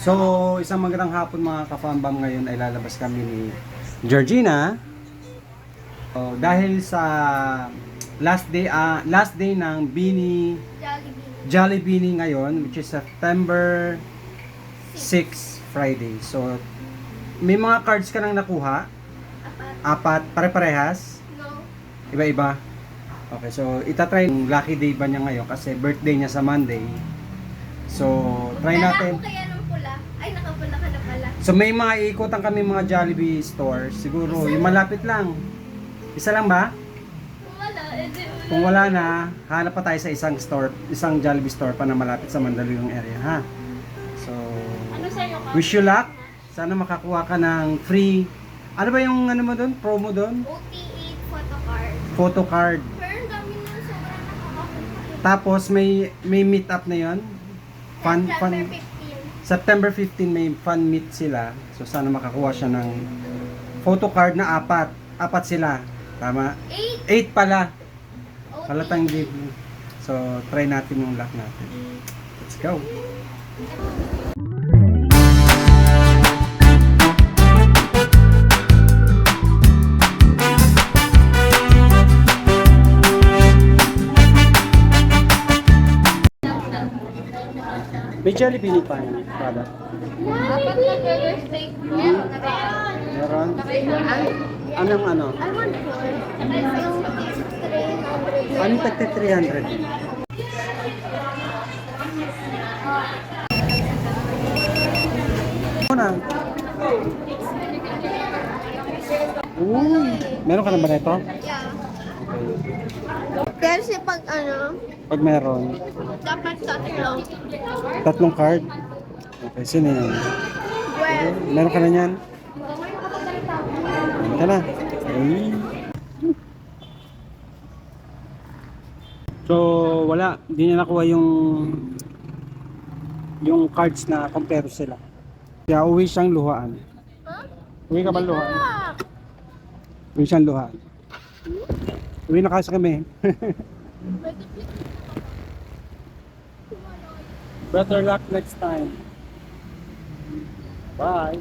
So, isang magandang hapon mga kafambam ngayon ay lalabas kami ni Georgina. Oh, dahil sa last day ah, last day ng Bini. Jolly Beanie ngayon which is September 6 Friday. So, may mga cards ka nang nakuha? Apat. Apat, pare-parehas? No. Iba-iba? Okay, so itatry yung lucky day ba niya ngayon kasi birthday niya sa Monday. So, try natin. kaya ng pula. Ay, nakapula ka na pala. So may mga iikutan kami mga Jollibee stores. Siguro, yung malapit lang. Isa lang ba? Kung wala, edi wala. Kung wala na, hanap pa tayo sa isang store, isang Jollibee store pa na malapit sa Mandaluyong area, ha? So, Ano sa'yo ka? wish you luck. Sana makakuha ka ng free, ano ba yung ano mo doon? Promo doon? OT8 photo card. Photo card. Pero ang dami na sobrang nakakapunta. Tapos may may meet up na 'yon. Fun fun September 15. September 15 may fun meet sila. So sana makakuha siya ng photo card na apat. Apat sila. Tama? 8. 8 pala. OT8. Palatang give. So try natin yung luck natin. Let's go. May Jollibee pa yan, product. Apat na burger steak. Meron na? Meron? Anong ano? I want four. Yung 300. Anong tagte 300? Una. Uy, meron ka na ba nito? Yeah. Kasi pag ano, Pag meron, dapat tatlo. tatlong card. Okay, sino yan? Well, Meron ka na yan? Meron ka na. Ay. So, wala. Hindi niya nakuha yung yung cards na kompleto sila. Kaya uwi siyang luhaan. huh? Uwi ka ba luhaan? Ah, Uwi siyang luhaan. Uwi na kasi kami. Better luck next time. Bye.